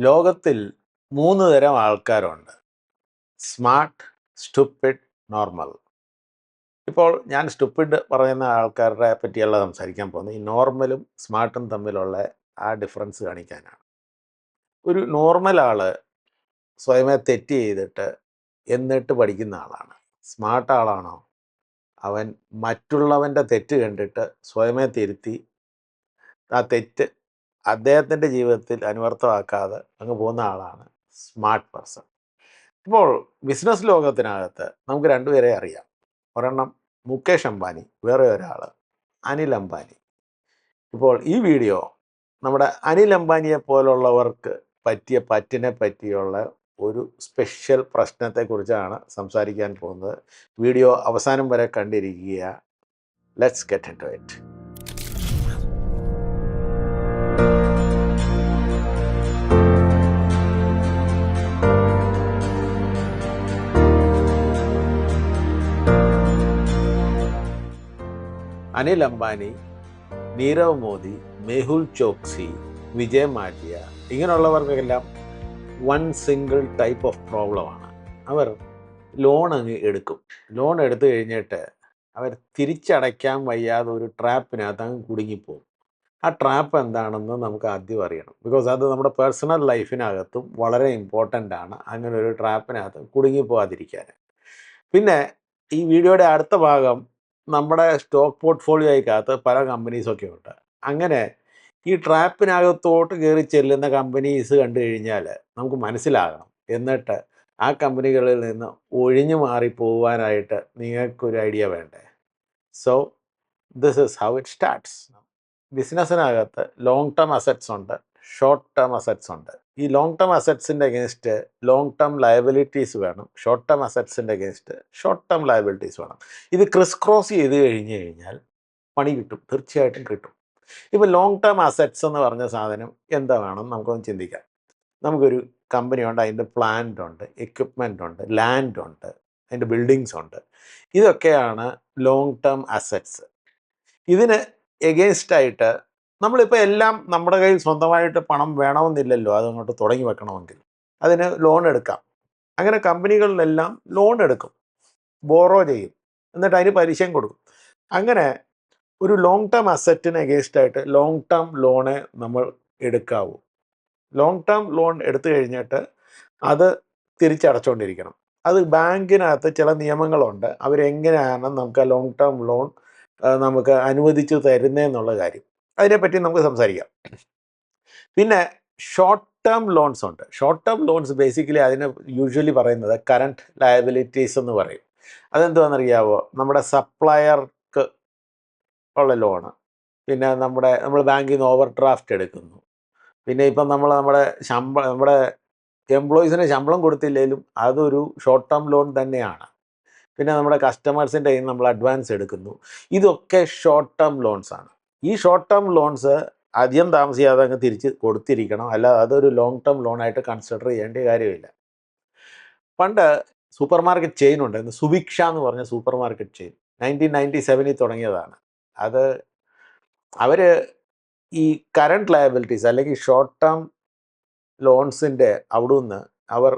ലോകത്തിൽ മൂന്ന് തരം ആൾക്കാരുണ്ട്. Smart stupid normal. ഇപ്പോൾ ഞാൻ സ്റ്റുപ്പിഡ് പറയുന്ന ആൾക്കാരുടെ പറ്റിയല്ല സംസാരിക്കാൻ പോകുന്നത്. ഈ നോർമലും സ്മാർട്ടും തമ്മിലുള്ള ആ ഡിഫറൻസ് കാണിക്കാനാണ്. ഒരു നോർമൽ ആൾ സ്വയമേ തെറ്റ് ചെയ്തിട്ട് എന്നിട്ട് പഠിക്കുന്ന ആളാണ്. സ്മാർട്ട് ആളാണോ? അവൻ മറ്റുള്ളവന്റെ തെറ്റ് കണ്ടിട്ട് സ്വയമേ തിരുത്തി ആ തെറ്റ് അദ്ദേഹത്തിന്റെ ജീവിതത്തിൽ അനുവർത്തമാക്കാതെ അങ്ങ് പോകുന്ന ആളാണ് സ്മാർട്ട് പേഴ്സൺ. ഇപ്പോൾ ബിസിനസ് ലോകത്തിനകത്ത് നമുക്ക് രണ്ടുപേരെ അറിയാം. ഒരെണ്ണം മുകേഷ് അംബാനി വേറെ ഒരാൾ അനിൽ അംബാനി. ഇപ്പോൾ ഈ വീഡിയോ നമ്മുടെ അനിൽ അംബാനിയെ പോലുള്ളവർക്ക് പറ്റിയ പറ്റിനെ പറ്റിയുള്ള ഒരു സ്പെഷ്യൽ പ്രശ്നത്തെക്കുറിച്ചാണ് സംസാരിക്കാൻ പോകുന്നത്. വീഡിയോ അവസാനം വരെ കണ്ടിരിക്കുക. Let's get into it Anil Ambani Nirav Modi Mehul Choksi Vijay Mallya ഇങ്ങനെയുള്ളവർക്കെല്ലാം one single type of പ്രോബ്ലമാണ് അവർ ലോൺ അങ്ങ് എടുക്കും. ലോൺ എടുത്തു കഴിഞ്ഞിട്ട് അവർ തിരിച്ചടയ്ക്കാൻ വയ്യാതെ ഒരു ട്രാപ്പിനകത്ത് അങ്ങ് കുടുങ്ങിപ്പോകും ആ ട്രാപ്പ് എന്താണെന്ന് നമുക്ക് ആദ്യം അറിയണം. ബിക്കോസ് അത് നമ്മുടെ പേഴ്സണൽ ലൈഫിനകത്തും വളരെ ഇമ്പോർട്ടന്റ് ആണ്. അങ്ങനെ ഒരു ട്രാപ്പിനകത്ത് കുടുങ്ങിപ്പോകാതിരിക്കാൻ പിന്നെ ഈ വീഡിയോയുടെ അടുത്ത ഭാഗം നമ്മുടെ സ്റ്റോക്ക് പോർട്ട്ഫോളിയോ പോർട്ട്ഫോളിയോയ്ക്കകത്ത് പല കമ്പനീസൊക്കെ ഉണ്ട് അങ്ങനെ ഈ ട്രാപ്പിനകത്തോട്ട് കയറി ചെല്ലുന്ന കമ്പനീസ് കണ്ടു കഴിഞ്ഞാൽ നമുക്ക് മനസ്സിലാകണം. എന്നിട്ട് ആ കമ്പനികളിൽ നിന്ന് ഒഴിഞ്ഞു മാറി പോകാനായിട്ട് നിങ്ങൾക്കൊരു ഐഡിയ വേണ്ടേ? So this is how it starts ബിസിനസ്സിനകത്ത് long term assets ഉണ്ട് ഷോർട്ട് ടേം അസറ്റ്സ് ഉണ്ട്. ഈ ലോങ് ടേം അസറ്റ്സിന്റെ അഗേൻസ്റ്റ് ലോങ് ടേം ലയബിലിറ്റീസ് വേണം. ഷോർട്ട് ടേം അസറ്റ്സിന്റെ അഗേൻസ്റ്റ് ഷോർട്ട് ടേം ലയബിലിറ്റീസ് വേണം. ഇത് ക്രിസ് ക്രോസ് ചെയ്ത് കഴിഞ്ഞ് കഴിഞ്ഞാൽ പണി കിട്ടും. തീർച്ചയായിട്ടും കിട്ടും. ഇപ്പോൾ ലോങ് ടേം അസറ്റ്സ് എന്ന് പറഞ്ഞ സാധനം എന്താ വേണം? നമുക്കൊന്ന് ചിന്തിക്കാം. നമുക്കൊരു കമ്പനി ഉണ്ട് അതിന്റെ പ്ലാന്റ് ഉണ്ട് എക്യുപ്മെന്റ് ഉണ്ട് ലാൻഡ് ഉണ്ട് അതിന്റെ ബിൽഡിങ്സ് ഉണ്ട്. ഇതൊക്കെയാണ് ലോങ് ടേം അസറ്റ്സ് ഇതിന് എഗെയിൻസ്റ്റ് ആയിട്ട് നമ്മളിപ്പോൾ എല്ലാം നമ്മുടെ കയ്യിൽ സ്വന്തമായിട്ട് പണം വേണമെന്നില്ലല്ലോ അതങ്ങോട്ട് തുടങ്ങി വെക്കണമെങ്കിൽ. അതിന് ലോൺ എടുക്കാം. അങ്ങനെ കമ്പനികളിലെല്ലാം ലോൺ എടുക്കും. ബോറോ ചെയ്യും. എന്നിട്ട് അതിന് പലിശയും കൊടുക്കും. അങ്ങനെ ഒരു ലോങ് ടേം അസറ്റിന് അഗേൻസ്റ്റായിട്ട് ലോങ് ടേം ലോണ് നമ്മൾ എടുക്കാവൂ. ലോങ് ടേം ലോൺ എടുത്തു കഴിഞ്ഞിട്ട് അത് തിരിച്ചടച്ചുകൊണ്ടിരിക്കണം അത് ബാങ്കിനകത്ത് ചില നിയമങ്ങളുണ്ട്. അവരെങ്ങനെയാണ് നമുക്ക് ആ ലോങ് ടേം ലോൺ നമുക്ക് അനുവദിച്ചു തരുന്നതെന്നുള്ള കാര്യം. അതിനെപ്പറ്റി നമുക്ക് സംസാരിക്കാം. പിന്നെ ഷോർട്ട് ടേം ലോൺസ് ഉണ്ട്. ഷോർട്ട് ടേം ലോൺസ് ബേസിക്കലി അതിന് യൂഷ്വലി പറയുന്നത് കറണ്ട് ലയബിലിറ്റീസ് എന്ന് പറയും. അതെന്തുവാണെന്നറിയാവോ? നമ്മുടെ സപ്ലയർക്ക് ഉള്ള ലോണ് പിന്നെ നമ്മുടെ നമ്മൾ ബാങ്കിൽ നിന്ന് ഓവർ ഡ്രാഫ്റ്റ് എടുക്കുന്നു. പിന്നെ ഇപ്പം നമ്മൾ നമ്മുടെ ശമ്പളം നമ്മുടെ എംപ്ലോയീസിന് ശമ്പളം കൊടുത്തില്ലെങ്കിലും അതൊരു ഷോർട്ട് ടേം ലോൺ തന്നെയാണ്. പിന്നെ നമ്മുടെ കസ്റ്റമേഴ്സിന്റെ കയ്യിൽ നമ്മൾ അഡ്വാൻസ് എടുക്കുന്നു. ഇതൊക്കെ ഷോർട്ട് ടേം ലോൺസാണ് ഈ ഷോർട്ട് ടേം ലോൺസ് അധികം താമസിയാതെ അങ്ങ് തിരിച്ച് കൊടുത്തിരിക്കണം. അല്ലാതെ അതൊരു ലോങ് ടേം ലോണായിട്ട് കൺസിഡർ ചെയ്യേണ്ട കാര്യമില്ല. പണ്ട് സൂപ്പർ മാർക്കറ്റ് ചെയിൻ ഉണ്ടായിരുന്നു സുഭിക്ഷ എന്ന് പറഞ്ഞ super market chain nineteen ninety സെവനിൽ തുടങ്ങിയതാണ്. അത് അവർ ഈ കറണ്ട് ലയബിലിറ്റീസ് അല്ലെങ്കിൽ ഷോർട്ട് ടേം ലോൺസിന്റെ അവിടെ നിന്ന് അവർ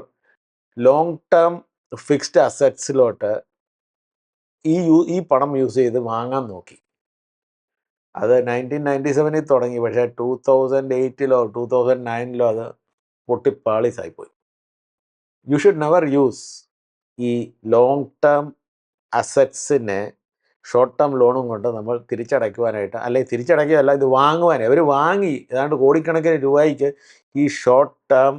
ലോങ് ടേം ഫിക്സ്ഡ് അസറ്റ്സിലോട്ട് ഈ യൂ ഈ പണം യൂസ് ചെയ്ത് വാങ്ങാൻ നോക്കി. അത് നയന്റീൻ നയന്റി സെവനിൽ തുടങ്ങി. പക്ഷേ ടൂ തൗസൻഡ് എയ്റ്റിലോ ടൂ തൗസൻഡ് നയനിലോ അത് പൊട്ടിപ്പാളിസായിപ്പോയി. യു ഷുഡ് നെവർ യൂസ് ഈ ലോങ് ടേം അസറ്റ്സിനെ ഷോർട്ട് ടേം ലോണും കൊണ്ട് നമ്മൾ തിരിച്ചടയ്ക്കുവാനായിട്ട് അല്ലെങ്കിൽ തിരിച്ചടയ്ക്കുകയല്ല ഇത് വാങ്ങുവാനേ അവർ വാങ്ങി. ഏതാണ്ട് കോടിക്കണക്കിന് രൂപയ്ക്ക് ഈ short term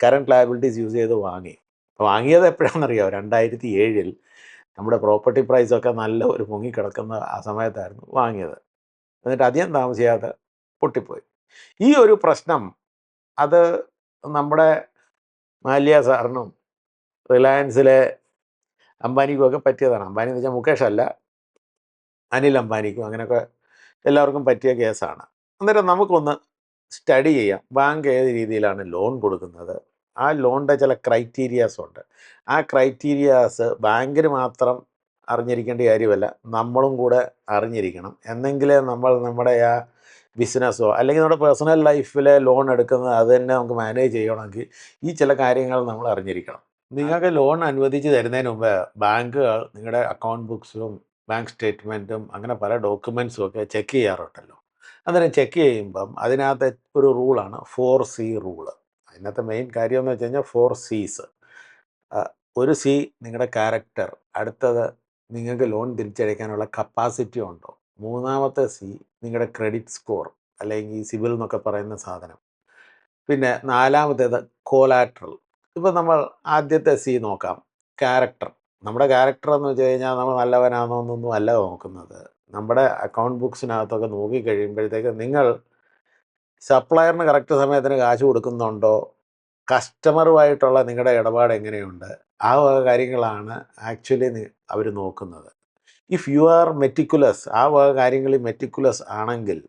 current liabilities use ചെയ്ത് വാങ്ങി. വാങ്ങിയത് എപ്പോഴാണെന്നറിയാമോ രണ്ടായിരത്തി ഏഴിൽ നമ്മുടെ പ്രോപ്പർട്ടി പ്രൈസൊക്കെ നല്ല ഒരു മുങ്ങിക്കിടക്കുന്ന ആ സമയത്തായിരുന്നു വാങ്ങിയത്. എന്നിട്ട് അധികം താമസിയാതെ പൊട്ടിപ്പോയി. ഈ ഒരു പ്രശ്നം അത് നമ്മുടെ മാലിയ സാറിനും റിലയൻസിലെ അംബാനിക്കും ഒക്കെ പറ്റിയതാണ്. അംബാനി എന്ന് വെച്ചാൽ മുകേഷ് അല്ല അനിൽ അംബാനിക്കും അങ്ങനെയൊക്കെ എല്ലാവർക്കും പറ്റിയ കേസാണ്. അന്നേരം നമുക്കൊന്ന് സ്റ്റഡി ചെയ്യാം. ബാങ്ക് ഏത് രീതിയിലാണ് ലോൺ കൊടുക്കുന്നത്? ആ ലോണിന്റെ ചില ക്രൈറ്റീരിയാസ് ഉണ്ട്. ആ ക്രൈറ്റീരിയാസ് ബാങ്കിന് മാത്രം അറിഞ്ഞിരിക്കേണ്ട കാര്യമല്ല. നമ്മളും കൂടെ അറിഞ്ഞിരിക്കണം. എന്നെങ്കിലേ നമ്മൾ നമ്മുടെ ആ ബിസിനസ്സോ അല്ലെങ്കിൽ നമ്മുടെ പേഴ്സണൽ ലൈഫിലെ ലോൺ എടുക്കുന്നത് അത് തന്നെ നമുക്ക് മാനേജ് ചെയ്യണമെങ്കിൽ ഈ ചില കാര്യങ്ങൾ നമ്മൾ അറിഞ്ഞിരിക്കണം. നിങ്ങൾക്ക് ലോൺ അനുവദിച്ച് തരുന്നതിന് മുമ്പ് ബാങ്കുകൾ നിങ്ങളുടെ അക്കൗണ്ട് ബുക്സും ബാങ്ക് സ്റ്റേറ്റ്മെന്റും അങ്ങനെ പല ഡോക്യുമെൻസും ഒക്കെ ചെക്ക് ചെയ്യാറുണ്ടല്ലോ. അന്നേരം ചെക്ക് ചെയ്യുമ്പം അതിനകത്ത് ഒരു റൂളാണ് ഫോർ സി റൂൾ അതിനകത്ത് മെയിൻ കാര്യം എന്ന് വെച്ച് കഴിഞ്ഞാൽ ഫോർ സീസ് ഒരു സി നിങ്ങളുടെ ക്യാരക്ടർ അടുത്തത് നിങ്ങൾക്ക് ലോൺ തിരിച്ചടയ്ക്കാനുള്ള കപ്പാസിറ്റി ഉണ്ടോ? മൂന്നാമത്തെ സി നിങ്ങളുടെ ക്രെഡിറ്റ് സ്കോർ അല്ലെങ്കിൽ സിബിൽ എന്നൊക്കെ പറയുന്ന സാധനം. പിന്നെ നാലാമത്തേത് കോലാട്രൽ ഇപ്പോൾ നമ്മൾ ആദ്യത്തെ സി നോക്കാം. ക്യാരക്ടർ നമ്മുടെ ക്യാരക്ടർ എന്ന് വെച്ച് കഴിഞ്ഞാൽ നമ്മൾ നല്ലവനാണോ എന്നൊന്നും അല്ല നോക്കുന്നത്. നമ്മുടെ അക്കൗണ്ട് ബുക്സിനകത്തൊക്കെ നോക്കി കഴിയുമ്പോഴത്തേക്ക് നിങ്ങൾ സപ്ലയറിന് കറക്റ്റ് സമയത്തിന് കാശ് കൊടുക്കുന്നുണ്ടോ? കസ്റ്റമറുമായിട്ടുള്ള നിങ്ങളുടെ ഇടപാട് എങ്ങനെയുണ്ട്? ആ വക കാര്യങ്ങളാണ് ആക്ച്വലി അവർ നോക്കുന്നത്. ഇഫ് യു ആർ മെറ്റിക്കുലസ് ആ വക കാര്യങ്ങളിൽ മെറ്റിക്കുലസ് ആണെങ്കിൽ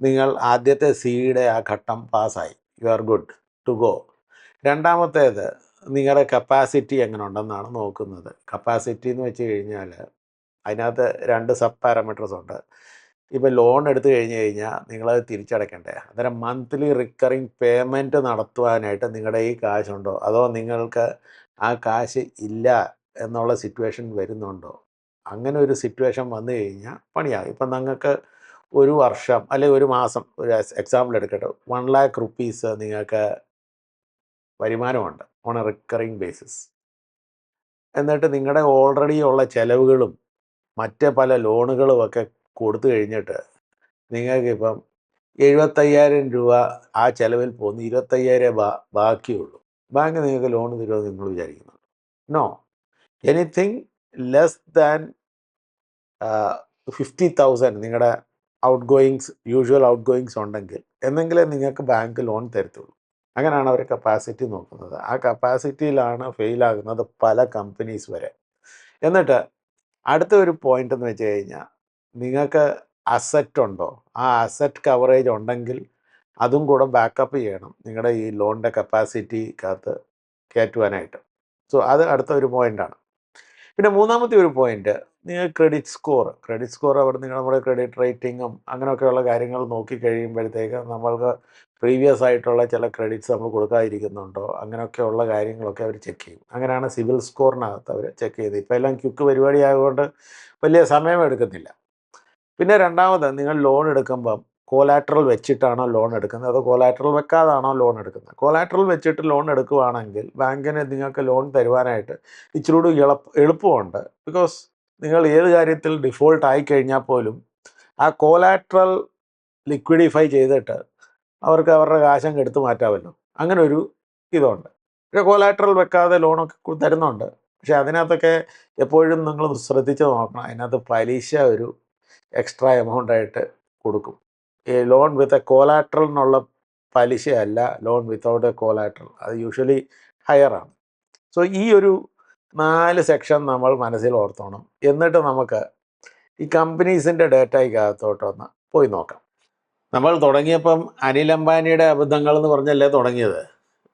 നിങ്ങൾ ആദ്യത്തെ സിയുടെ ആ ഘട്ടം പാസ്സായി. You are good to go രണ്ടാമത്തേത് നിങ്ങളുടെ കപ്പാസിറ്റി എങ്ങനെ ഉണ്ടെന്നാണ് നോക്കുന്നത്. കപ്പാസിറ്റി എന്ന് വെച്ച് കഴിഞ്ഞാൽ അതിനകത്ത് രണ്ട് സബ് പാരാമീറ്റേഴ്സ് ഉണ്ട്. ഇപ്പോൾ ലോൺ എടുത്തു കഴിഞ്ഞ് കഴിഞ്ഞാൽ നിങ്ങളത് തിരിച്ചടയ്ക്കണ്ടേ? അന്നേരം മന്ത്ലി റിക്കറിങ് പേയ്മെന്റ് നടത്തുവാനായിട്ട് നിങ്ങളുടെ ഈ കാശുണ്ടോ? അതോ നിങ്ങൾക്ക് ആ കാശ് ഇല്ല എന്നുള്ള സിറ്റുവേഷൻ വരുന്നുണ്ടോ? അങ്ങനെ ഒരു സിറ്റുവേഷൻ വന്നു കഴിഞ്ഞാൽ പണിയാകും ഇപ്പം നിങ്ങൾക്ക് ഒരു വർഷം അല്ലെങ്കിൽ ഒരു മാസം ഒരു എക്സാമ്പിൾ എടുക്കട്ടെ. വൺ ലാക്ക് റുപ്പീസ് നിങ്ങൾക്ക് വരുമാനമുണ്ട് ഓൺ എ റിക്കറിങ് ബേസിസ് എന്നിട്ട് നിങ്ങളുടെ ഓൾറെഡി ഉള്ള ചിലവുകളും മറ്റ് പല ലോണുകളും ഒക്കെ കൊടുത്തു കഴിഞ്ഞിട്ട് നിങ്ങൾക്കിപ്പം എഴുപത്തയ്യായിരം രൂപ ആ ചിലവിൽ പോകുന്ന ഇരുപത്തയ്യായിരം ബാക്കിയുള്ളൂ. ബാങ്ക് നിങ്ങൾക്ക് ലോൺ തരുമെന്ന് നിങ്ങൾ വിചാരിക്കുന്നുണ്ട്. No anything less than fifty thousand നിങ്ങളുടെ outgoings usual outgoings ഉണ്ടെങ്കിൽ എന്നെങ്കിലേ നിങ്ങൾക്ക് ബാങ്ക് ലോൺ തരത്തുള്ളൂ. അങ്ങനെയാണ് അവർ കപ്പാസിറ്റി നോക്കുന്നത്. ആ കപ്പാസിറ്റിയിലാണ് ഫെയിലാകുന്നത് പല കമ്പനീസ് വരെ. എന്നിട്ട് അടുത്ത ഒരു പോയിന്റ് എന്ന് വെച്ച് കഴിഞ്ഞാൽ നിങ്ങൾക്ക് അസറ്റ് ഉണ്ടോ? ആ അസറ്റ് കവറേജ് ഉണ്ടെങ്കിൽ അതും കൂടെ ബാക്കപ്പ് ചെയ്യണം നിങ്ങളുടെ ഈ ലോണിന്റെ കപ്പാസിറ്റിക്കകത്ത് കയറ്റുവാനായിട്ട്. സോ അത് അടുത്ത ഒരു പോയിന്റാണ് പിന്നെ മൂന്നാമത്തെ ഒരു പോയിന്റ് നിങ്ങൾ ക്രെഡിറ്റ് സ്കോർ ക്രെഡിറ്റ് സ്കോർ അവർ നിങ്ങൾ നമ്മുടെ ക്രെഡിറ്റ് റേറ്റിങ്ങും അങ്ങനെയൊക്കെയുള്ള കാര്യങ്ങൾ നോക്കി കഴിയുമ്പോഴത്തേക്ക് നമ്മൾക്ക് പ്രീവിയസ് ആയിട്ടുള്ള ചില ക്രെഡിറ്റ്സ് നമ്മൾ കൊടുക്കാതിരിക്കുന്നുണ്ടോ? അങ്ങനെയൊക്കെയുള്ള കാര്യങ്ങളൊക്കെ അവർ ചെക്ക് ചെയ്യും. അങ്ങനെയാണ് സിവിൽ സ്കോറിനകത്ത് അവർ ചെക്ക് ചെയ്ത് ഇപ്പോൾ എല്ലാം ക്യുക്ക് പരിപാടി ആയതുകൊണ്ട് വലിയ സമയം എടുക്കുന്നില്ല. പിന്നെ രണ്ടാമത് നിങ്ങൾ ലോൺ എടുക്കുമ്പം കോലാട്രൽ വെച്ചിട്ടാണോ ലോൺ എടുക്കുന്നത്? അതോ കോലാട്രൽ വെക്കാതാണോ ലോൺ എടുക്കുന്നത്? കോലാട്രൽ വെച്ചിട്ട് ലോൺ എടുക്കുകയാണെങ്കിൽ ബാങ്കിന് നിങ്ങൾക്ക് ലോൺ തരുവാനായിട്ട് ഇച്ചിരി കൂടി എളുപ്പ എളുപ്പമുണ്ട്. ബിക്കോസ് നിങ്ങൾ ഏത് കാര്യത്തിൽ ഡിഫോൾട്ട് ആയി കഴിഞ്ഞാൽ പോലും ആ കോലാട്രൽ ലിക്വിഡിഫൈ ചെയ്തിട്ട് അവർക്ക് അവരുടെ കാശം എടുത്തു മാറ്റാമല്ലോ. അങ്ങനെ ഒരു ഇതുണ്ട്. പക്ഷേ കോലാട്രൽ വെക്കാതെ ലോണൊക്കെ തരുന്നുണ്ട്. പക്ഷേ അതിനകത്തൊക്കെ എപ്പോഴും നിങ്ങൾ ശ്രദ്ധിച്ച് നോക്കണം. അതിനകത്ത് പലിശ ഒരു എക്സ്ട്രാ എമൗണ്ട് ആയിട്ട് കൊടുക്കും. ലോൺ വിത്ത് എ കോലാട്രൽ എന്നുള്ള പലിശയല്ല ലോൺ വിത്തൗട്ട് എ കോലാട്രൽ അത് യൂഷ്വലി ഹയറാണ് സോ ഈ ഒരു നാല് സെക്ഷൻ നമ്മൾ മനസ്സിൽ ഓർത്തോണം. എന്നിട്ട് നമുക്ക് ഈ കമ്പനീസിന്റെ ഡേറ്റയ്ക്കകത്തോട്ടൊന്ന് പോയി നോക്കാം. നമ്മൾ തുടങ്ങിയപ്പം അനിൽ അംബാനിയുടെ അബദ്ധങ്ങൾ എന്ന് പറഞ്ഞല്ലേ തുടങ്ങിയത്?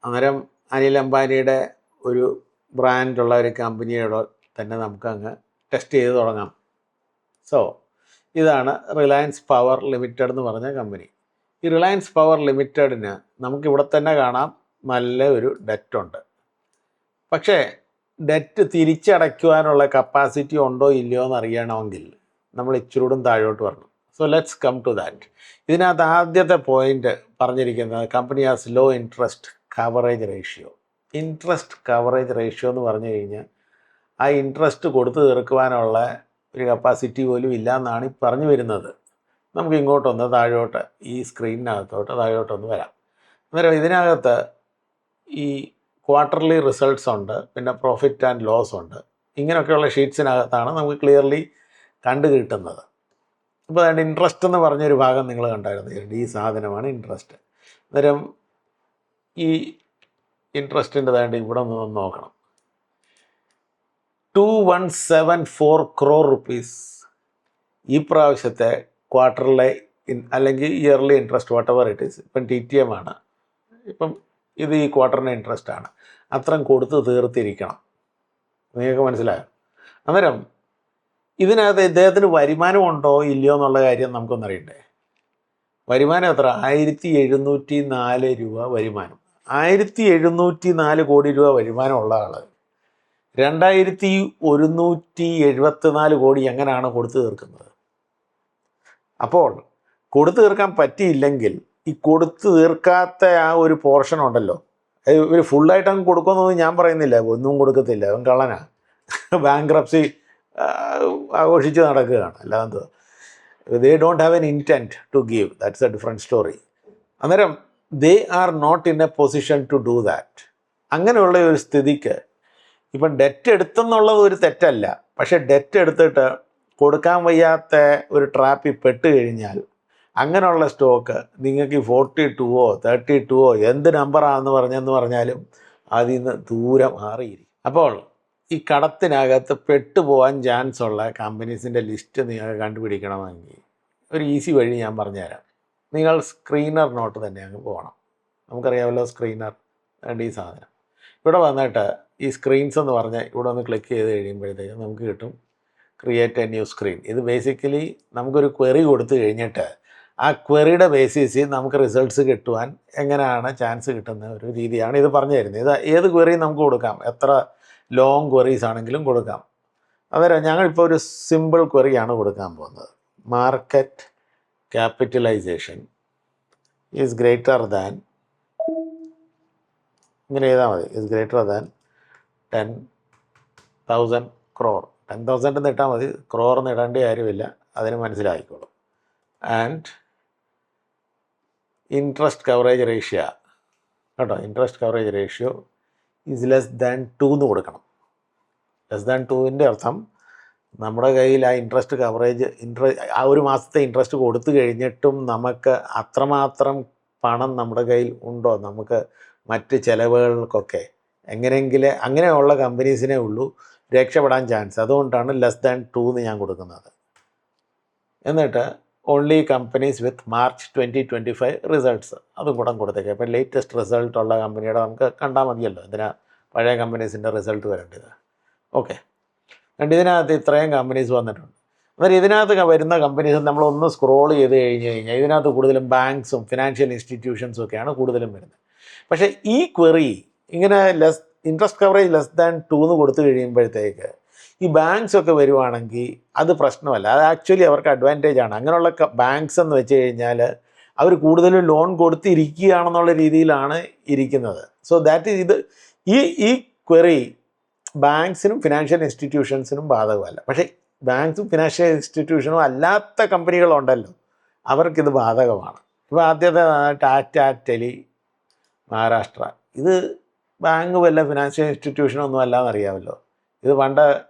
അന്നേരം അനിൽ അംബാനിയുടെ ഒരു ബ്രാൻഡുള്ള ഒരു കമ്പനിയോട് തന്നെ നമുക്ക് അങ്ങ് ടെസ്റ്റ് ചെയ്ത് തുടങ്ങാം. സോ ഇതാണ് റിലയൻസ് പവർ ലിമിറ്റഡ് എന്ന് പറഞ്ഞ കമ്പനി. ഈ റിലയൻസ് പവർ ലിമിറ്റഡിന് നമുക്കിവിടെ തന്നെ കാണാം നല്ല ഒരു ഡെറ്റ് ഉണ്ട്. പക്ഷേ ഡെറ്റ് തിരിച്ചടയ്ക്കുവാനുള്ള കപ്പാസിറ്റി ഉണ്ടോ ഇല്ലയോ എന്ന് അറിയണമെങ്കിൽ നമ്മൾ ഇച്ചിരൂടും താഴോട്ട് വരണം. So let's come to that ഇതിനകത്ത് ആദ്യത്തെ പോയിന്റ് പറഞ്ഞിരിക്കുന്നത് company has low interest coverage ratio interest coverage ratio എന്ന് പറഞ്ഞു കഴിഞ്ഞാൽ ആ ഇൻട്രസ്റ്റ് കൊടുത്തു തീർക്കുവാനുള്ള ഒരു കപ്പാസിറ്റി പോലും ഇല്ല എന്നാണ് പറഞ്ഞു വരുന്നത്. നമുക്ക് ഇങ്ങോട്ടൊന്ന് താഴോട്ട് ഈ സ്ക്രീനിനകത്തോട്ട് താഴോട്ടൊന്ന് വരാം. അന്നേരം ഇതിനകത്ത് ഈ ക്വാർട്ടർലി റിസൾട്ട്സ് ഉണ്ട് പിന്നെ പ്രോഫിറ്റ് ആൻഡ് ലോസ് ഉണ്ട്. ഇങ്ങനെയൊക്കെയുള്ള ഷീറ്റ്സിനകത്താണ് നമുക്ക് ക്ലിയർലി കണ്ടു കിട്ടുന്നത്. അപ്പോൾ അതിന്റെ ഇൻട്രസ്റ്റ് എന്ന് പറഞ്ഞൊരു ഭാഗം നിങ്ങൾ കണ്ടായിരുന്നു. ഈ സാധനമാണ് ഇൻട്രസ്റ്റ് അന്നേരം ഈ ഇൻട്രസ്റ്റിന്റെ വേണ്ടി ഇവിടെ നിന്ന് നോക്കണം. Two one seven four crore rupees ഈ പ്രാവശ്യത്തെ ക്വാർട്ടറിലെ അല്ലെങ്കിൽ yearly interest whatever it is ഇപ്പം ടി ടി എം ആണ്. ഇപ്പം ഇത് ഈ ക്വാർട്ടറിന്റെ ഇൻട്രസ്റ്റ് ആണ്. അത്രയും കൊടുത്ത് തീർത്തിരിക്കണം. നിങ്ങൾക്ക് മനസ്സിലായോ? അന്നേരം ഇതിനകത്ത് ഇദ്ദേഹത്തിന് വരുമാനം ഉണ്ടോ ഇല്ലയോ എന്നുള്ള കാര്യം നമുക്കൊന്നറിയണ്ടേ വരുമാനം എത്ര? ആയിരത്തി എഴുന്നൂറ്റി നാല് രൂപ വരുമാനം. ആയിരത്തി എഴുന്നൂറ്റി നാല് കോടി രൂപ വരുമാനമുള്ള ആൾ രണ്ടായിരത്തി ഒരുന്നൂറ്റി എഴുപത്തിനാല് കോടി എങ്ങനെയാണ് കൊടുത്തു തീർക്കുന്നത്? അപ്പോൾ കൊടുത്തു തീർക്കാൻ പറ്റിയില്ലെങ്കിൽ ഈ കൊടുത്തു തീർക്കാത്ത ആ ഒരു പോർഷൻ ഉണ്ടല്ലോ. ഒരു ഫുള്ളായിട്ട് അങ്ങ് കൊടുക്കുമെന്നൊന്നും ഞാൻ പറയുന്നില്ല. ഒന്നും കൊടുക്കത്തില്ല. അവൻ കള്ളനാ. ബാങ്ക്രപ്സി ആഘോഷിച്ച് നടക്കുകയാണ്. അല്ലാതെ they don't have an intent to give that's a different story അന്നേരം they are not in a position to do that അങ്ങനെയുള്ള ഒരു സ്ഥിതിക്ക് ഇപ്പം ഡെറ്റ് എടുത്തെന്നുള്ളത് ഒരു തെറ്റല്ല. പക്ഷേ ഡെറ്റ് എടുത്തിട്ട് കൊടുക്കാൻ വയ്യാത്ത ഒരു ട്രാപ്പിൽ പെട്ട് കഴിഞ്ഞാൽ അങ്ങനെയുള്ള സ്റ്റോക്ക് നിങ്ങൾക്ക് ഫോർട്ടി ടുവോ തേർട്ടി ടുവോ എന്ത് നമ്പറാണെന്ന് പറഞ്ഞെന്ന് പറഞ്ഞാലും അതിൽ നിന്ന് ദൂരെ മാറിയിരിക്കും. അപ്പോൾ ഈ കടത്തിനകത്ത് പെട്ടുപോകാൻ ചാൻസ് ഉള്ള കമ്പനീസിന്റെ ലിസ്റ്റ് നിങ്ങൾക്ക് കണ്ടുപിടിക്കണമെങ്കിൽ ഒരു ഈസി വഴി ഞാൻ പറഞ്ഞുതരാം. നിങ്ങൾ സ്ക്രീനർ നോട്ട് തന്നെ അങ്ങ് പോകണം. നമുക്കറിയാമല്ലോ സ്ക്രീനർ ഈ സാധനം. ഇവിടെ വന്നിട്ട് ഈ സ്ക്രീൻസ് എന്ന് പറഞ്ഞാൽ ഇവിടെ ഒന്ന് ക്ലിക്ക് ചെയ്ത് കഴിയുമ്പോഴത്തേക്കും നമുക്ക് കിട്ടും ക്രിയേറ്റ് എ ന്യൂ സ്ക്രീൻ ഇത് ബേസിക്കലി നമുക്കൊരു ക്വറി കൊടുത്തു കഴിഞ്ഞിട്ട് ആ ക്വറിയുടെ ബേസിസിൽ നമുക്ക് റിസൾട്ട്സ് കിട്ടുവാൻ എങ്ങനെയാണ് ചാൻസ് കിട്ടുന്ന ഒരു രീതിയാണ് ഇത് പറഞ്ഞു തരുന്നത്. ഇത് ഏത് ക്വറിയും നമുക്ക് കൊടുക്കാം. എത്ര ലോങ് ക്വറീസ് ആണെങ്കിലും കൊടുക്കാം. അതുവരെ ഞങ്ങളിപ്പോൾ ഒരു സിമ്പിൾ ക്വറിയാണ് കൊടുക്കാൻ പോകുന്നത്. Market capitalization is greater than ഇങ്ങനെ ചെയ്താൽ മതി. Is greater than ten thousand crore. Ten thousand എന്ന് മതി. ക്രോർ എന്ന് കാര്യമില്ല. അതിന് മനസ്സിലായിക്കോളും. And interest coverage ratio. കേട്ടോ interest coverage ratio is less than two എന്ന് കൊടുക്കണം. ലെസ് ദാൻ ടുവിന്റെ അർത്ഥം നമ്മുടെ കയ്യിൽ ആ ഇൻട്രസ്റ്റ് കവറേജ് ഇൻട്ര ആ ഒരു മാസത്തെ ഇൻട്രസ്റ്റ് കൊടുത്തു കഴിഞ്ഞിട്ടും നമുക്ക് അത്രമാത്രം പണം നമ്മുടെ കയ്യിൽ ഉണ്ടോ? നമുക്ക് മറ്റ് ചിലവുകൾക്കൊക്കെ. എങ്ങനെയെങ്കിലും അങ്ങനെയുള്ള കമ്പനീസിനേ ഉള്ളൂ രക്ഷപ്പെടാൻ ചാൻസ്. അതുകൊണ്ടാണ് ലെസ് ദാൻ ടു എന്ന് ഞാൻ കൊടുക്കുന്നത്. എന്നിട്ട് only companies with March twenty twenty five results അതും കൂടെ കൊടുത്തേക്കാം. ഇപ്പം ലേറ്റസ്റ്റ് റിസൾട്ട് ഉള്ള കമ്പനിയുടെ നമുക്ക് കണ്ടാൽ മതിയല്ലോ. എന്തിനാ പഴയ കമ്പനീസിന്റെ റിസൾട്ട് വരേണ്ടത്? ഓക്കെ എന്നിട്ട് ഇതിനകത്ത് ഇത്രയും കമ്പനീസ് വന്നിട്ടുണ്ട്. അന്നേരം ഇതിനകത്ത് വരുന്ന കമ്പനീസ് നമ്മളൊന്ന് സ്ക്രോൾ ചെയ്ത് കഴിഞ്ഞ് കഴിഞ്ഞാൽ ഇതിനകത്ത് കൂടുതലും ബാങ്ക്സും ഫിനാൻഷ്യൽ ഇൻസ്റ്റിറ്റ്യൂഷൻസും ഒക്കെയാണ് കൂടുതലും വരുന്നത്. പക്ഷേ ഈ ക്വറി ഇങ്ങനെ less interest coverage less than two എന്ന് കൊടുത്തു കഴിയുമ്പോഴത്തേക്ക് ഈ ബാങ്ക്സ് ഒക്കെ വരുവാണെങ്കിൽ അത് പ്രശ്നമല്ല. അത് ആക്ച്വലി അവർക്ക് അഡ്വാന്റേജ് ആണ്. അങ്ങനെയുള്ള ബാങ്ക്സ് എന്ന് വെച്ച് കഴിഞ്ഞാൽ അവർ കൂടുതലും ലോൺ കൊടുത്തിരിക്കുകയാണെന്നുള്ള രീതിയിലാണ് ഇരിക്കുന്നത്. സോ ദാറ്റ് ഇത് ഈ ഈ ക്വറി ബാങ്ക്സിനും ഫിനാൻഷ്യൽ ഇൻസ്റ്റിറ്റ്യൂഷൻസിനും ബാധകമല്ല. പക്ഷേ ബാങ്ക്സും ഫിനാൻഷ്യൽ ഇൻസ്റ്റിറ്റ്യൂഷനും അല്ലാത്ത കമ്പനികളുണ്ടല്ലോ. അവർക്കിത് ബാധകമാണ്. ഇപ്പോൾ ആദ്യത്തെ ടാറ്റ ടെലി മഹാരാഷ്ട്ര. ഇത് ബാങ്ക് വല്ല ഫിനാൻഷ്യൽ ഇൻസ്റ്റിറ്റ്യൂഷനൊന്നും അല്ലാന്ന് അറിയാമല്ലോ. ഇത് പണ്ട്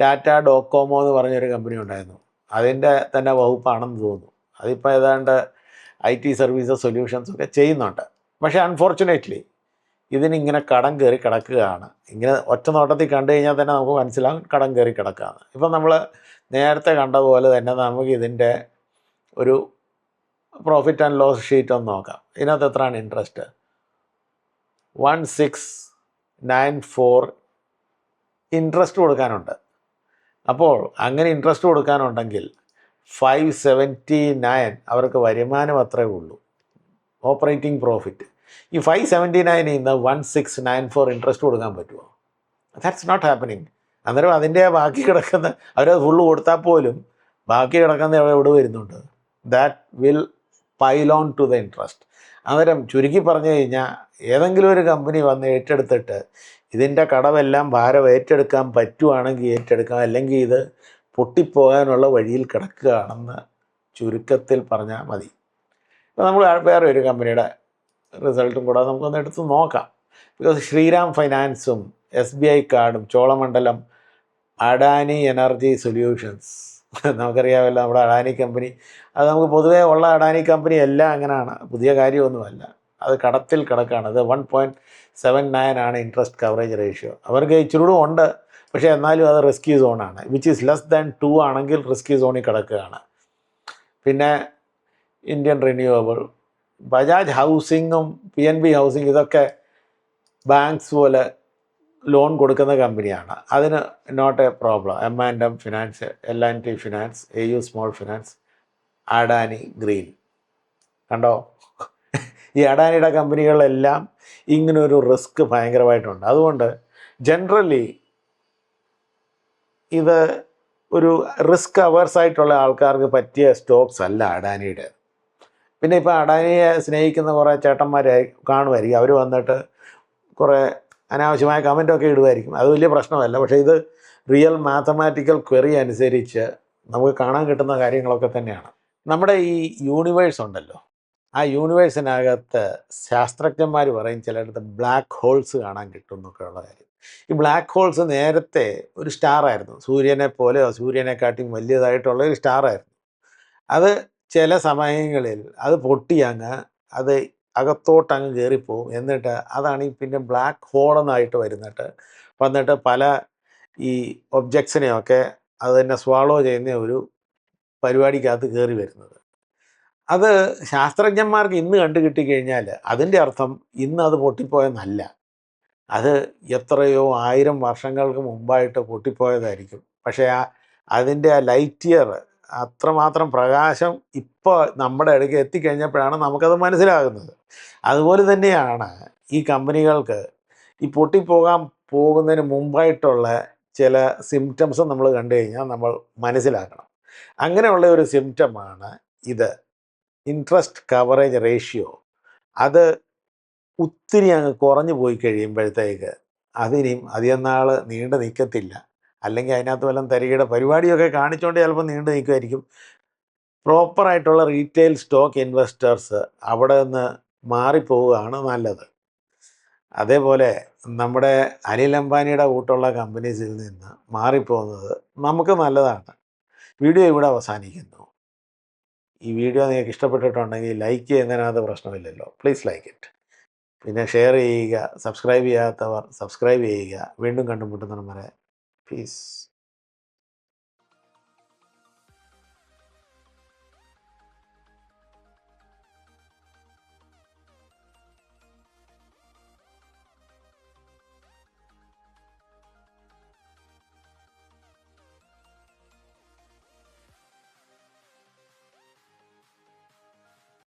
ടാറ്റ ഡോക്കോമോ എന്ന് പറഞ്ഞൊരു കമ്പനി ഉണ്ടായിരുന്നു. അതിന്റെ തന്നെ വകുപ്പാണെന്ന് തോന്നുന്നു. അതിപ്പോൾ ഏതാണ്ട് ഐ ടി സർവീസസ് സൊല്യൂഷൻസ് ഒക്കെ ചെയ്യുന്നുണ്ട്. പക്ഷേ അൺഫോർച്ചുനേറ്റ്ലി ഇതിനിങ്ങനെ കടം കയറി കിടക്കുകയാണ്. ഇങ്ങനെ ഒറ്റ നോട്ടത്തിൽ കണ്ടു കഴിഞ്ഞാൽ തന്നെ നമുക്ക് മനസ്സിലാകും കടം കയറി കിടക്കുകയാണ്. ഇപ്പം നമ്മൾ നേരത്തെ കണ്ട പോലെ തന്നെ നമുക്ക് ഇതിന്റെ ഒരു പ്രോഫിറ്റ് ആൻഡ് ലോസ് ഷീറ്റ് ഒന്ന് നോക്കാം. ഇതിനകത്ത് എത്രയാണ് interest one six nine four interest കൊടുക്കാനുണ്ട്. അപ്പോൾ അങ്ങനെ ഇൻട്രസ്റ്റ് കൊടുക്കാനുണ്ടെങ്കിൽ ഫൈവ് സെവന്റി നയൻ അവർക്ക് വരുമാനം അത്രേ ഉള്ളൂ. ഓപ്പറേറ്റിംഗ് പ്രോഫിറ്റ് ഈ ഫൈവ് സെവന്റി നയൻ ഇന്ന് one six nine four interest കൊടുക്കാൻ പറ്റുമോ? ദാറ്റ്സ് നോട്ട് ഹാപ്പനിങ് അന്നേരം അതിന്റെ ബാക്കി കിടക്കുന്ന അവരത് ഫുള്ള് കൊടുത്താൽ പോലും ബാക്കി കിടക്കുന്ന എവിടെ എവിടെ വരുന്നുണ്ട്? That will pile on to the interest അന്നേരം ചുരുക്കി പറഞ്ഞു കഴിഞ്ഞാൽ ഏതെങ്കിലും ഒരു കമ്പനി വന്ന് ഏറ്റെടുത്തിട്ട് ഇതിന്റെ കടമെല്ലാം ഭാരം ഏറ്റെടുക്കാൻ പറ്റുവാണെങ്കിൽ ഏറ്റെടുക്കാം അല്ലെങ്കിൽ ഇത് പൊട്ടിപ്പോകാനുള്ള വഴിയിൽ കിടക്കുകയാണെന്ന് ചുരുക്കത്തിൽ പറഞ്ഞാൽ മതി. അപ്പോൾ നമ്മൾ വേറെ ഒരു കമ്പനിയുടെ റിസൾട്ടും കൂടെ നമുക്കൊന്ന് എടുത്ത് നോക്കാം. ബിക്കോസ് ശ്രീരാം ഫൈനാൻസും എസ് ബി ഐ കാർഡും ചോളമണ്ഡലം അഡാനി എനർജി സൊല്യൂഷൻസ് നമുക്കറിയാമല്ലോ നമ്മുടെ അഡാനി കമ്പനി. അത് നമുക്ക് പൊതുവേ ഉള്ള അഡാനി കമ്പനി എല്ലാം അങ്ങനെയാണ്. പുതിയ കാര്യമൊന്നുമല്ല. അത് കടത്തിൽ കിടക്കാണ്. അത് വൺ പോയിന്റ് സെവൻ നയൻ ആണ് ഇൻട്രസ്റ്റ് കവറേജ് റേഷ്യോ അവർക്ക് ഇച്ചിരൂടും ഉണ്ട്. പക്ഷേ എന്നാലും അത് risky സോണാണ് which is less than two ആണെങ്കിൽ റിസ്കി സോണിൽ കിടക്കുകയാണ്. പിന്നെ ഇന്ത്യൻ റിന്യൂവബിൾ ബജാജ് ഹൗസിങ്ങും പി എൻ ബി ഹൗസിംഗ് ഇതൊക്കെ ബാങ്ക്സ് പോലെ ലോൺ കൊടുക്കുന്ന കമ്പനിയാണ്. അതിന് not a problem M and M finance L and T finance A U small finance Adani green കണ്ടോ? ഈ അഡാനിയുടെ കമ്പനികളെല്ലാം ഇങ്ങനൊരു റിസ്ക് ഭയങ്കരമായിട്ടുണ്ട്. അതുകൊണ്ട് ജനറലി ഇത് ഒരു റിസ്ക് അവേഴ്സ് ആയിട്ടുള്ള ആൾക്കാർക്ക് പറ്റിയ സ്റ്റോക്സ് അല്ല അഡാനിയുടെ പിന്നെ ഇപ്പോൾ അഡാനിയെ സ്നേഹിക്കുന്ന കുറേ ചേട്ടന്മാരെ കാണുമായിരിക്കും. അവർ വന്നിട്ട് കുറേ അനാവശ്യമായ കമന്റൊക്കെ ഇടുമായിരിക്കും അത് വലിയ പ്രശ്നമല്ല. പക്ഷേ ഇത് റിയൽ മാത്തമാറ്റിക്കൽ ക്വറി അനുസരിച്ച് നമുക്ക് കാണാൻ കിട്ടുന്ന കാര്യങ്ങളൊക്കെ തന്നെയാണ്. നമ്മുടെ ഈ യൂണിവേഴ്സ് ഉണ്ടല്ലോ. ആ യൂണിവേഴ്സിനകത്ത് ശാസ്ത്രജ്ഞന്മാർ പറയും ചിലയിടത്ത് ബ്ലാക്ക് ഹോൾസ് കാണാൻ കിട്ടും എന്നൊക്കെ ഉള്ള കാര്യം. ഈ ബ്ലാക്ക് ഹോൾസ് നേരത്തെ ഒരു സ്റ്റാർ ആയിരുന്നു. സൂര്യനെ പോലെയോ സൂര്യനെക്കാട്ടിയും വലിയതായിട്ടുള്ള ഒരു സ്റ്റാർ ആയിരുന്നു. അത് ചില സമയങ്ങളിൽ അത് പൊട്ടിയങ്ങ് അത് അകത്തോട്ടങ്ങ് കയറിപ്പോവും എന്നിട്ട് അതാണ് ഈ പിന്നെ ബ്ലാക്ക് ഹോൾ എന്നായിട്ട് വരുന്നിട്ട് വന്നിട്ട് പല ഈ ഒബ്ജക്ട്സിനെയൊക്കെ അത് തന്നെ സ്വാളോ ചെയ്യുന്ന ഒരു പരിപാടിക്കകത്ത് കയറി വരുന്നത്. അത് ശാസ്ത്രജ്ഞന്മാർക്ക് ഇന്ന് കണ്ടു കിട്ടിക്കഴിഞ്ഞാൽ അതിന്റെ അർത്ഥം ഇന്ന് അത് പൊട്ടിപ്പോയെന്നല്ല. അത് എത്രയോ ആയിരം വർഷങ്ങൾക്ക് മുമ്പായിട്ട് പൊട്ടിപ്പോയതായിരിക്കും. പക്ഷേ ആ അതിന്റെ ലൈറ്റ് ഇയർ അത്രമാത്രം പ്രകാശം ഇപ്പോൾ നമ്മുടെ ഇടയ്ക്ക് എത്തിക്കഴിഞ്ഞപ്പോഴാണ് നമുക്കത് മനസ്സിലാകുന്നത്. അതുപോലെ തന്നെയാണ് ഈ കമ്പനികൾക്ക് ഈ പൊട്ടിപ്പോകാൻ പോകുന്നതിന് മുമ്പായിട്ടുള്ള ചില സിംറ്റംസ് നമ്മൾ കണ്ടു കഴിഞ്ഞാൽ നമ്മൾ മനസ്സിലാക്കണം. അങ്ങനെയുള്ള ഒരു സിംറ്റമാണ് ഇത്. ഇൻട്രസ്റ്റ് കവറേജ് റേഷ്യോ അത് ഒത്തിരി അങ്ങ് കുറഞ്ഞു പോയി കഴിയുമ്പോഴത്തേക്ക് അതിനും അധികം നാൾ നീണ്ടു നിൽക്കത്തില്ല. അല്ലെങ്കിൽ അതിനകത്ത് വല്ലതും തരികയുടെ പരിപാടിയൊക്കെ കാണിച്ചുകൊണ്ട് ചിലപ്പോൾ നീണ്ടു നിൽക്കുമായിരിക്കും പ്രോപ്പറായിട്ടുള്ള റീറ്റെയിൽ സ്റ്റോക്ക് ഇൻവെസ്റ്റേഴ്സ് അവിടെ നിന്ന് മാറിപ്പോവുകയാണ് നല്ലത്. അതേപോലെ നമ്മുടെ അനിൽ അംബാനിയുടെ കൂട്ടുള്ള കമ്പനീസിൽ നിന്ന് മാറിപ്പോകുന്നത് നമുക്ക് നല്ലതാണ്. വീഡിയോ ഇവിടെ അവസാനിക്കുന്നു. ഈ വീഡിയോ നിങ്ങൾക്ക് ഇഷ്ടപ്പെട്ടിട്ടുണ്ടെങ്കിൽ ലൈക്ക് ചെയ്യുന്നതിനകത്ത് പ്രശ്നമില്ലല്ലോ. Please like it. പിന്നെ ഷെയർ ചെയ്യുക സബ്സ്ക്രൈബ് ചെയ്യാത്തവർ സബ്സ്ക്രൈബ് ചെയ്യുക. വീണ്ടും കണ്ടുമുട്ടുന്നവരെ Peace.